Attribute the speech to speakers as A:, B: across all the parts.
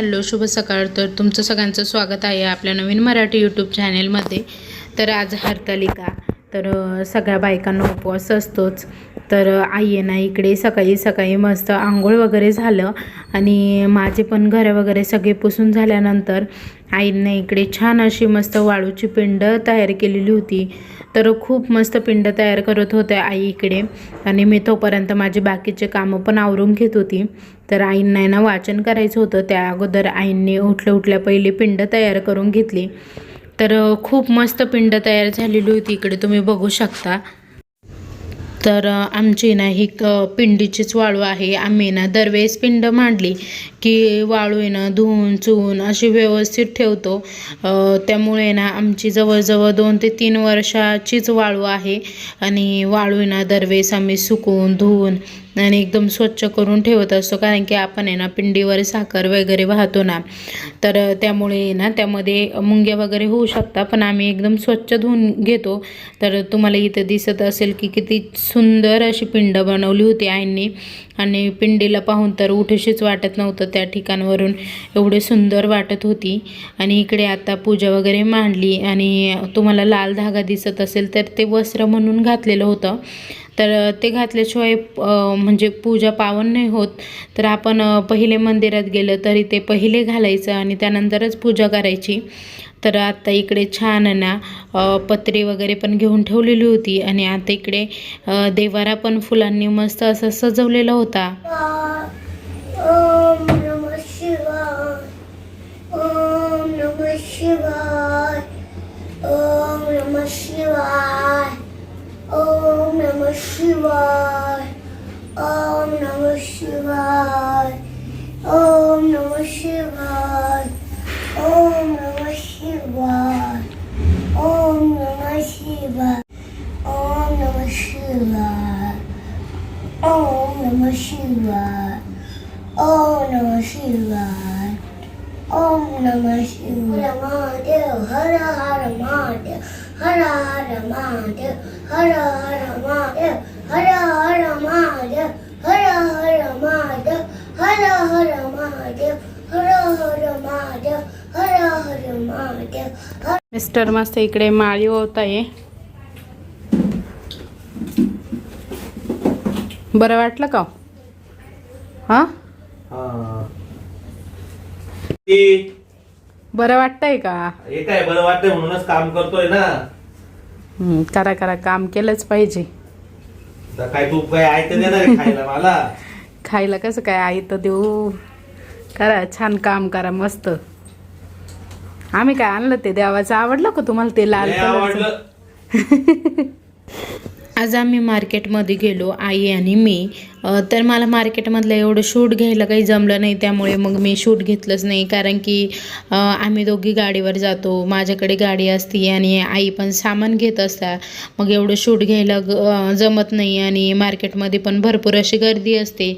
A: Hello शुभ सकाळ. तर तुमचं सगळ्यांचं स्वागत आहे आपल्या नवीन मराठी यूट्यूब चॅनेलमध्ये तर आज हरतालिका. तर सगळ्या बायकांना उपवास असतोच. तर आई आहे ना इकडे सकाळी सकाळी मस्त आंघोळ वगैरे झालं. आणि माझे पण घर वगैरे सगळे पुसून झाल्यानंतर आईने इकडे छान अशी मस्त वाळूची पिंड तयार केलेली होती. तर खूप मस्त पिंड तयार करत होते आई इकडे. आणि मी तोपर्यंत माझे बाकीचे कामं पण आवरून घेत होती. तर आईंना ना वाचन करायचं होतं. त्या अगोदर आईंनी उठल्या उठल्या पहिली पिंड तयार करून घेतली. तर खूप मस्त पिंड तयार झालेली होती. इकडे तुम्ही बघू शकता. तर आमची ना ही पिंडीचीच वाळू आहे. आम्ही ना दरवेळेस पिंड मांडली की वाळू आहे ना धुवून चुवून अशी व्यवस्थित ठेवतो. त्यामुळे ना आमची जवळजवळ दोन ते तीन वर्षाचीच वाळू आहे. आणि वाळू ना दरवेळेस आम्ही सुकवून धुवून आणि एकदम स्वच्छ करून ठेवत असतो कारण की आपण आहे ना पिंडीवर साखर वगैरे वाहतो ना तर त्यामुळे ना त्यामध्ये मुंग्या वगैरे होऊ शकतात पण आम्ही एकदम स्वच्छ धुवून घेतो. तर तुम्हाला इथं दिसत असेल की किती सुंदर अशी पिंड बनवली होती आईंनी. आणि पिंडीला पाहून तर उठशीच वाटत नव्हतं त्या ठिकाणवरून. एवढे सुंदर वाटत होती. आणि इकडे आता पूजा वगैरे मांडली आणि तुम्हाला लाल धागा दिसत असेल तर ते वस्त्र म्हणून घातलेलं होतं. तर ते घातल्याशिवाय म्हणजे पूजा पावन नाही होत. तर आपण पहिले मंदिरात गेलं तरी ते पहिले घालायचं आणि त्यानंतरच पूजा करायची. तर आता इकडे छान आहे ना पत्रे वगैरे पण घेऊन ठेवलेली होती आणि आता इकडे देवारा पण फुलांनी मस्त असा सजवलेला होता.
B: ओम शिवाय. ओम नमः शिवाय. ओम नमः शिवाय ओम नमः शिवाय ओम नमः शिवाय ओम नमः शिवाय ओम नमः शिवाय ओम नमः शिवाय ओम नमः शिवाय ओम नमः शिवाय ओम नमः शिवाय ओम नमः शिवाय महादेव हर हर हर महादेव हर हर महादेव हर हर महादेव हर हर महादेव हर हर महादेव हर हर महादेव हर हर महादेव
A: मिस्टर मस्त इकडे माळी होत आहे बरं वाटलं का हो?
C: हा? ती
A: बरं वाटतंय का?
C: हे काय बरं वाटतंय म्हणूनच काम करतोय ना.
A: करा करा. काम केलंच पाहिजे.
C: तर काय तू काय देणार आहे खायला मला?
A: खायला कसं काय आई तर देऊ? करा छान काम करा मस्त. आम्ही काय आणलं ते देवाचं? आवडलं का तुम्हाला ते लाल
C: लय
A: कलरचं?
C: आवडलं.
A: आज आम्ही मार्केटमध्ये गेलो आई आणि मी. तर मला मार्केटमधलं एवढं शूट घ्यायला काही जमलं नाही त्यामुळे मग मी शूट घेतलंच नाही. कारण की आम्ही दोघी गाडीवर जातो माझ्याकडे गाडी असते आणि आई पण सामान घेत असता. मग एवढं शूट घ्यायला ग- जमत नाही आणि मार्केटमध्ये पण भरपूर अशी गर्दी असते.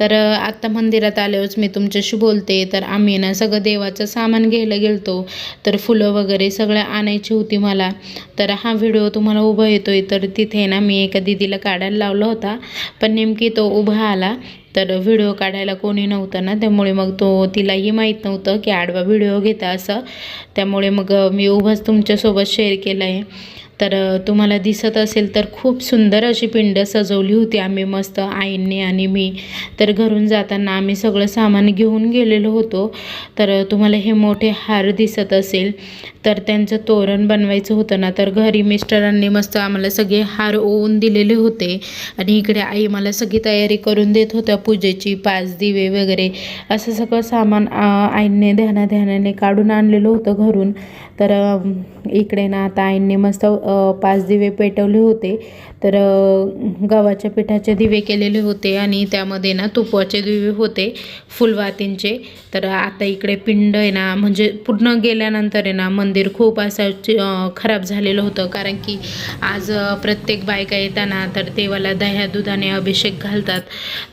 A: तर आत्ता मंदिरात आल्यावरच मी तुमच्याशी बोलते. तर आम्ही ना सगळं देवाचं सामान घ्यायला गेलतो. तर फुलं वगैरे सगळं आणायची होती मला. तर हा व्हिडिओ तुम्हाला उभा येतोय तर तिथे ना मी एका दिदीला काढायला लावला होता. पण नेमकी तो तो उभा आला तर व्हिडिओ काढायला कोणी नव्हतं ना त्यामुळे मग तो तिलाही माहीत नव्हतं की आडवा व्हिडिओ घेता असं. त्यामुळे मग मी उभाच तुमच्यासोबत शेअर केला आहे तर तुम्हाला दिसत असेल तर खूप सुंदर अशी पिंड सजवली होती आम्ही मस्त आईंनी आणि मी. तर घरून जाताना आम्ही सगळं सामान घेऊन गेलेलो होतो. तर तुम्हाला हे मोठे हार दिसत असेल. तर त्यांचं तोरण बनवायचं होतं ना तर घरी मिस्टरांनी मस्त आम्हाला सगळे हार ओवून दिलेले होते. आणि इकडे आई मला सगळी तयारी करून देत होत्या पूजेची पाच दिवे वगैरे. असं सगळं सामान आईने आईंनी ध्यानाध्यानाने काढून आणलेलं होतं घरून. तर इकडे ना आता आईंनी मस्त पाच दिवे पेटवले होते. तर गव्हाच्या पिठाचे दिवे केलेले होते आणि त्यामध्ये ना तुपाचे दिवे होते फुलवातींचे. तर आता इकडे पिंड आहे ना म्हणजे पूर्ण गेल्यानंतर आहे ना मंदिर खूप असं खराब झालेलं होतं. कारण की आज प्रत्येक बायका येताना तर देवाला दह्या दुधाने अभिषेक घालतात.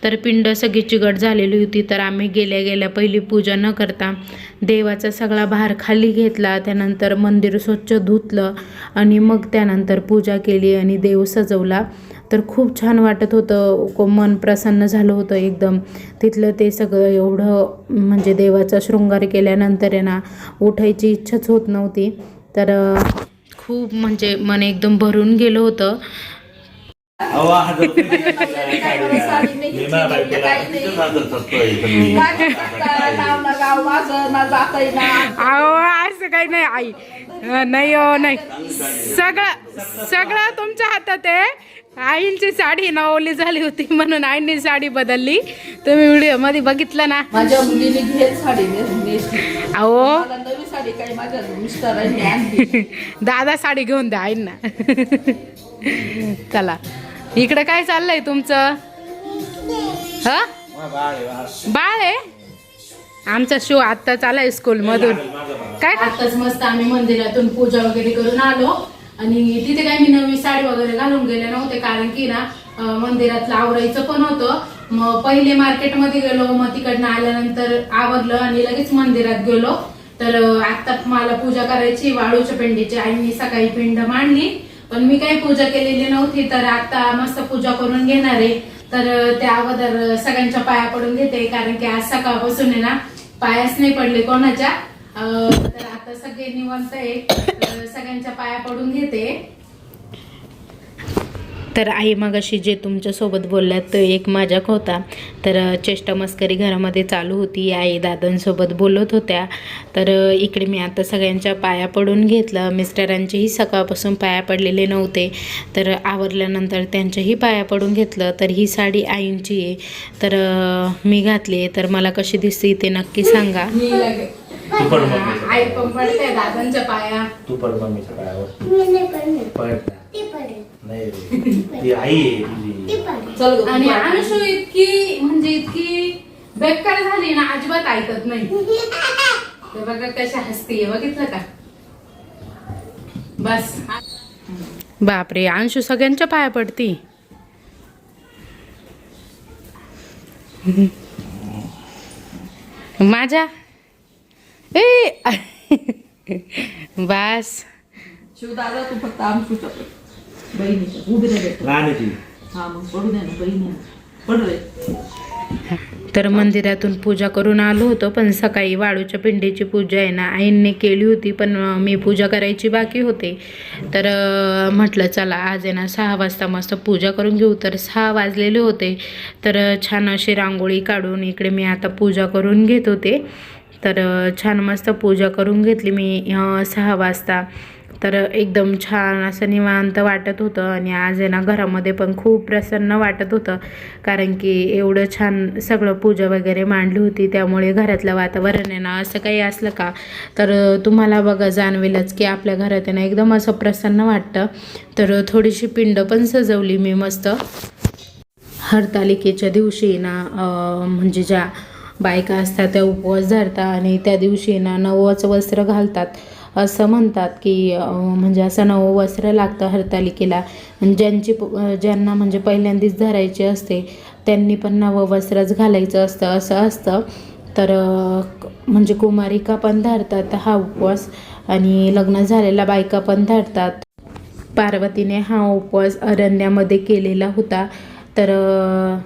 A: तर पिंड सगळी चिगट झालेली होती. तर आम्ही गेल्या गेल्या पहिली पूजा न करता देवाचा सगळा भार खाली घेतला. त्यानंतर मंदिर स्वच्छ धुतलं आणि मग त्यानंतर पूजा केली आणि देव सजवला. तर खूप छान वाटत होतं. को- मन प्रसन्न झालं होतं एकदम. तिथलं ते सगळं एवढं म्हणजे देवाचा शृंगार केल्यानंतर आहे ना उठायची इच्छाच होत नव्हती. तर खूप म्हणजे मन एकदम भरून गेलं होतं.
C: अहो. मी बायकोला मी.
A: असं काही नाही आई. अं, नाही हो नाही. सगळं सगळं तुमच्या हातात आहे. आईंची साडी ना ओली झाली होती म्हणून आईंनी साडी बदलली. तुम्ही व्हिडिओमध्ये बघितलं ना?
D: माझ्या मुलीने घेत साडी नेसली
A: अहो.
D: मला नवी साडी काही माझ्या मिस्टरांनी आणली.
A: दादा साडी घेऊन द्या आईंना. चला. इकडे काय चाललंय तुमचं? ह? बाळ आहे? आमचा शो आत्ताच आलाय स्कूल मधून काय आत्ताच मस्त आम्ही मंदिरातून पूजा वगैरे करून आलो. आणि तिथे काय मी नवी साडी वगैरे घालून गेले नव्हते कारण की ना मंदिरातलं आवरायचं पण होतं. मग पहिले मार्केटमध्ये गेलो मग तिकडनं आल्यानंतर आवरलं आणि लगेच मंदिरात गेलो. तर अं, आता मला पूजा करायची वाळूच्या पिंडीची आईनी सकाळी पिंड मांडली. पण मी काही पूजा केलेली नव्हती तर आता मस्त पूजा करून घेणार आहे. तर त्या अगोदर सगळ्यांच्या पाया पडून घेते कारण की आज सकाळपासून आहे ना पायाच नाही पडले कोणाच्या. तर आता सगळे निवंत आहे. सगळ्यांच्या पाया पडून घेते. तर आई मगाशी जे तुमच्यासोबत बोलल्यात तो एक मजाक होता. तर चेष्टा मस्करी घरामध्ये चालू होती. आई दादांसोबत बोलत होत्या. तर इकडे मी आता सगळ्यांच्या पाया पडून घेतलं. मिस्टरांचेही सकाळपासून पाया पडलेले नव्हते. तर आवरल्यानंतर त्यांच्याही पाया पडून घेतलं. तर ही साडी आईंची आहे. तर मी घातली आहे. तर मला कशी दिसते ते नक्की सांगा. आई पण पडते दादांच्या पाया.
C: तू पड मम्मीच्या पायावर
B: नाही
C: रे. ती आई आहे तुझी.
D: चल गं,
A: आणि
D: तू
A: अनुषू इतकी म्हणजे इतकी बेकार झाली ना अजिबात ऐकत नाही. ते बघा कशा हसतीये बघितलं का? बस. बापरे अंशू सगळ्यांच्या पाया पडती. माझ्या? ए! बस.
D: शिवदादा तू फक्त बहिणीच्या उभी नाही भेटत
C: लहान आहे ती.
D: हा मग पडू दे ना बहिणी पड रे
A: तर मंदिरातून पूजा करून आलो होतो पण सकाळी वाळूच्या पिंडीची पूजा आहे ना आईंनी केली होती पण अं, मी पूजा करायची बाकी होते. तर अं, म्हटलं चला आज आहे ना सहा वाजता मस्त पूजा करून घेऊ. तर सहा वाजलेले होते. तर अं, छान अशी रांगोळी काढून इकडे मी आता पूजा करून घेत होते. तर अं, छान मस्त पूजा करून घेतली मी अं, सहा वाजता. तर एकदम छान असं निवांत वाटत होतं आणि आज आहे ना घरामध्ये पण खूप प्रसन्न वाटत होतं. कारण की एवढं छान सगळं पूजा वगैरे मांडली होती. त्यामुळे घरातलं वातावरण आहे ना असं काही असलं का? तर तुम्हाला बघा जाणवेलच की आपल्या घरात आहे ना एकदम असं प्रसन्न वाटतं. तर थोडीशी पिंड पण सजवली मी मस्त. हरतालिकेच्या दिवशी ना म्हणजे ज्या बायका असतात त्या उपवास धरतात आणि त्या दिवशी ना नवच वस्त्र घालतात. असं म्हणतात की म्हणजे असं नवं वस्त्र लागतं हरतालिकेला. ज्यांची ज्यांना म्हणजे पहिल्यांदाच धरायची असते त्यांनी पण नवं वस्त्रच घालायचं असतं असं असतं. तर म्हणजे कुमारिका पण धरतात हा उपवास आणि लग्न झालेल्या बायका पण धरतात. पार्वतीने हा उपवास अरण्यामध्ये केलेला होता. तर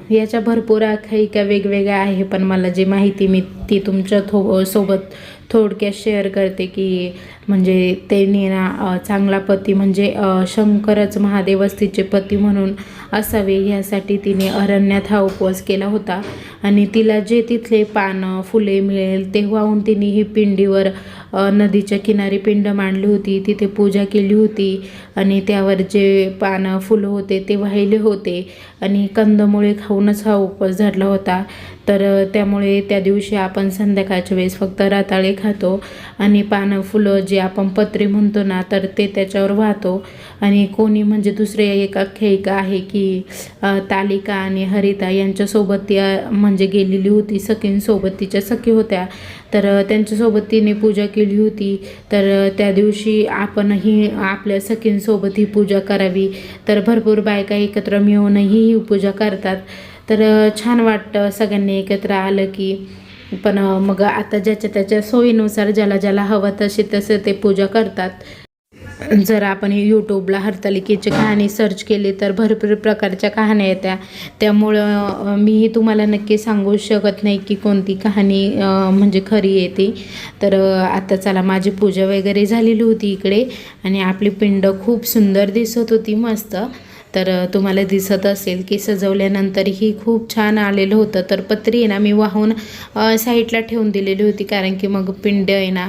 A: याच्या भरपूर आख्यायिका वेगवेगळ्या आहे पण मला जी माहिती मी ती तुमच्या थो सोबत थोडक्यात शेअर करते की म्हणजे त्यांनी ना चांगला पती म्हणजे शंकरच महादेवच तिचे पती म्हणून असावे यासाठी तिने अरण्यात हा उपवास केला होता. आणि तिला जे तिथले पानं फुले मिळेल ते वाहून तिने ही पिंडीवर नदीच्या किनारी पिंड मांडली होती तिथे पूजा केली होती आणि त्यावर जे पानं फुलं होते ते वाहिले होते आणि कंदमुळे खाऊनच हा उपवास धरला होता. तर त्यामुळे त्या दिवशी आपण संध्याकाळच्या वेळेस फक्त रताळे खातो आणि पानं फुलं जे आपण पत्रे म्हणतो ना तर ते त्याच्यावर वाहतो. आणि कोणी म्हणजे दुसरे एक आख्यायिका आहे की तालिका आणि हरिता यांच्यासोबत ती म्हणजे गेलेली होती सखींसोबत तिच्या सखी होत्या. तर त्यांच्यासोबत तिने पूजा केली होती. तर त्या दिवशी आपणही आपल्या सखींसोबत ही पूजा करावी. तर भरपूर बायका एकत्र मिळूनही ही पूजा करतात. तर छान वाटतं सगळ्यांनी एकत्र आलं की. पण मग आता ज्याच्या त्याच्या सोयीनुसार ज्याला ज्याला हवं तसे तसं ते पूजा करतात. जर आपण यूट्यूबला हरतालिकेची कहाणी सर्च केली तर भरपूर प्रकारच्या कहाण्या येत्या. त्यामुळं मीही तुम्हाला नक्की सांगू शकत नाही की कोणती कहाणी म्हणजे खरी येते तर आता चला माझी पूजा वगैरे झालेली होती इकडे आणि आपली पिंड खूप सुंदर दिसत होती मस्त. तर तुम्हाला दिसत असेल की सजवल्यानंतरही खूप छान आलेलं होतं. तर पत्री आहे ना मी वाहून साईडला ठेवून दिलेली होती. कारण की मग पिंड आहे ना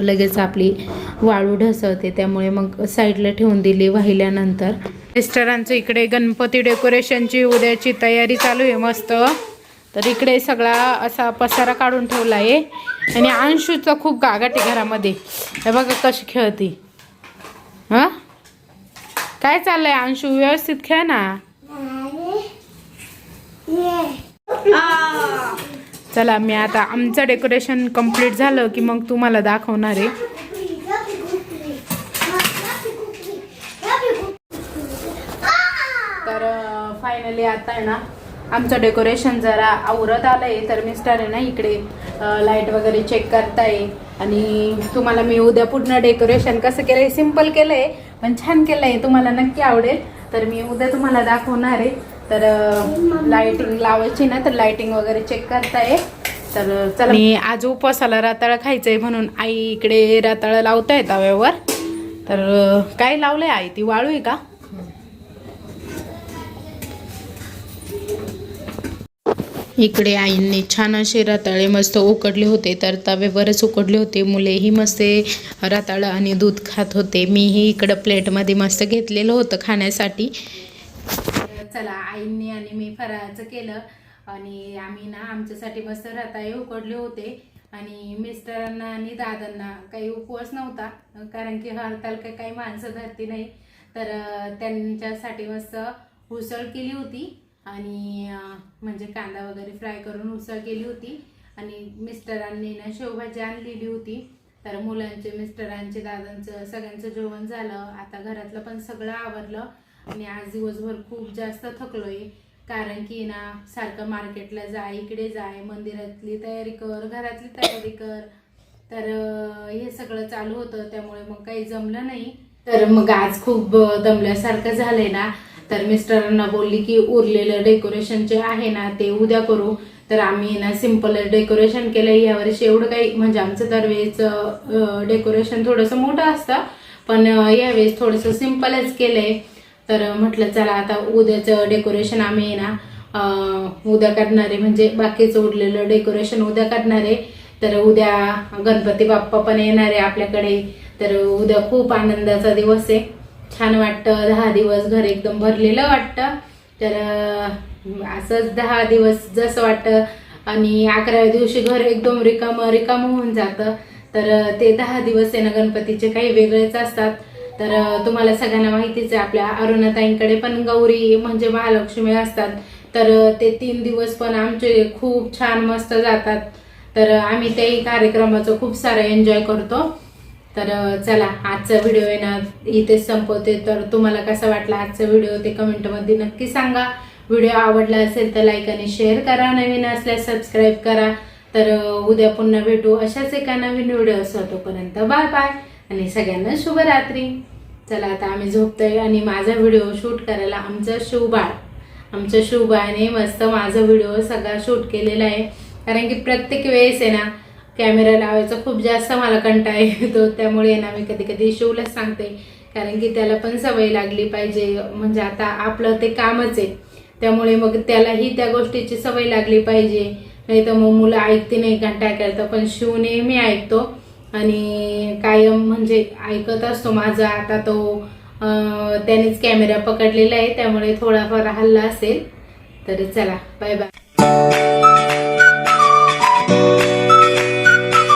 A: लगेच आपली वाळू ढसळते. त्यामुळे मग साईडला ठेवून दिली वाहिल्यानंतर. मिस्टरांचं इकडे गणपती डेकोरेशनची उद्याची तयारी चालू आहे. मस्त. तर इकडे सगळा असा पसारा काढून ठेवला आहे. आणि अंशूचा खूप गागाट आहे घरामध्ये. हे बघा कशी खेळती. हां? काय चाललंय अंशू? व्यवस्थित खेळ ना? चला मी आता आमचं डेकोरेशन कंप्लीट झालं की मग तुम्हाला दाखवणार आहे. तर फायनली आता आहे ना आमचं डेकोरेशन जरा आवरत आलंय तर मिस्टर आहे ना इकडे लाइट वगैरे चेक करताय. आणि तुम्हाला मी उद्या पूर्ण डेकोरेशन कसं केलंय सिंपल केलंय. पण छान केलं आहे तुम्हाला नक्की आवडेल. तर मी उद्या तुम्हाला दाखवणार आहे. तर लाईटिंग लावायची ना तर लाईटिंग वगैरे चेक करताय. तर चला. मी आज उपवासाला राताळ खायचंय म्हणून आई इकडे राताळ लावताय तव्यावर तर काय लावलंय आई? ती वाळू आहे का? इकडे आईंनी छान असे रताळे मस्त उकडले होते तर तव्यावरच उकडले होते. मुलेही मस्त रताळं आणि दूध खात होते. मीही इकडं प्लेटमध्ये मस्त घेतलेलं होतं खाण्यासाठी. चला आईंनी आणि मी फराळाचं केलं. आणि आम्ही ना आमच्यासाठी मस्त रताळे उकडले होते. आणि मिस्टरांना आणि दादांना काही उपवास नव्हता कारण की हरताल काही काही माणसं धरती नाही. तर त्यांच्यासाठी मस्त उसळ केली होती. आणि म्हणजे कांदा वगैरे फ्राय करून उसळ केली होती. आणि मिस्टरांनी ना शेवभाजी आणलेली होती. तर मुलांचे मिस्टरांचे दादांचं सगळ्यांचं जेवण झालं. आता घरातलं पण सगळं आवरलं. आणि आज दिवसभर खूप जास्त थकलोय. कारण की ना सारखं मार्केटला जाय इकडे जाय मंदिरातली तयारी कर घरातली तयारी कर. तर हे सगळं चालू होतं. त्यामुळे मग काही जमलं नाही. तर मग आज खूप दमल्यासारखं झालंय ना. तर मिस्टरांना बोलली की उरलेलं डेकोरेशन जे आहे ना ते उद्या करू. तर आम्ही ना सिंपल डेकोरेशन केलं यावर्षी एवढं काही म्हणजे आमचं दरवेळेच डेकोरेशन थोडंसं मोठं असतं. पण यावेळेस थोडंसं सिम्पलच केलंय. तर म्हटलं चला आता उद्याचं डेकोरेशन आम्ही ना उद्या करणार आहे. म्हणजे बाकीचं उरलेलं डेकोरेशन उद्या करणार आहे. तर उद्या गणपती बाप्पा पण येणार आहे आपल्याकडे. तर उद्या खूप आनंदाचा दिवस आहे. छान वाटतं. दहा दिवस घर एकदम भरलेलं वाटतं. तर असंच दहा दिवस जसं वाटतं आणि अकराव्या दिवशी घर एकदम रिकामं रिकामं होऊन जातं. तर ते दहा दिवस आहे ना गणपतीचे काही वेगळेच असतात. तर तुम्हाला सगळ्यांना माहितीच आहे आपल्या अरुणाताईंकडे पण गौरी म्हणजे महालक्ष्मी असतात. तर ते तीन दिवस पण आमचे खूप छान मस्त जातात. तर आम्ही त्याही कार्यक्रमाचं खूप सारं एन्जॉय करतो. तर चला आजचा व्हिडिओ आहे ना इथेच संपवते. तर तुम्हाला कसा वाटला आजचा व्हिडिओ ते कमेंटमध्ये नक्की सांगा. व्हिडिओ आवडला असेल तर लाईक आणि शेअर करा. नवीन असल्यास सबस्क्राईब करा. तर उद्या पुन्हा भेटू अशाच एका नवीन व्हिडिओ असो तोपर्यंत बाय बाय आणि सगळ्यांना शुभरात्री. चला आता आम्ही झोपतोय आणि माझा व्हिडिओ शूट करायला आमचं शिवबाळ आमच्या शिवबाळने मस्त माझा व्हिडिओ सगळा शूट केलेला आहे. कारण की प्रत्येक वेळेस आहे ना कॅमेरा लावायचा खूप जास्त मला कंटाळा येतो त्यामुळे ना मी कधी कधी शिवलाच सांगते. कारण की त्याला पण सवय लागली पाहिजे. म्हणजे आता आपलं ते कामच आहे. त्यामुळे मग त्यालाही त्या गोष्टीची सवय लागली पाहिजे. नाही तर मग मुलं ऐकते नाही कंटाळ करतं. पण शिव नेहमी ऐकतो. आणि कायम म्हणजे ऐकत असतो. माझा आता तो त्यानेच कॅमेरा पकडलेला आहे. त्यामुळे थोडाफार हल्ला असेल. तर चला बाय बाय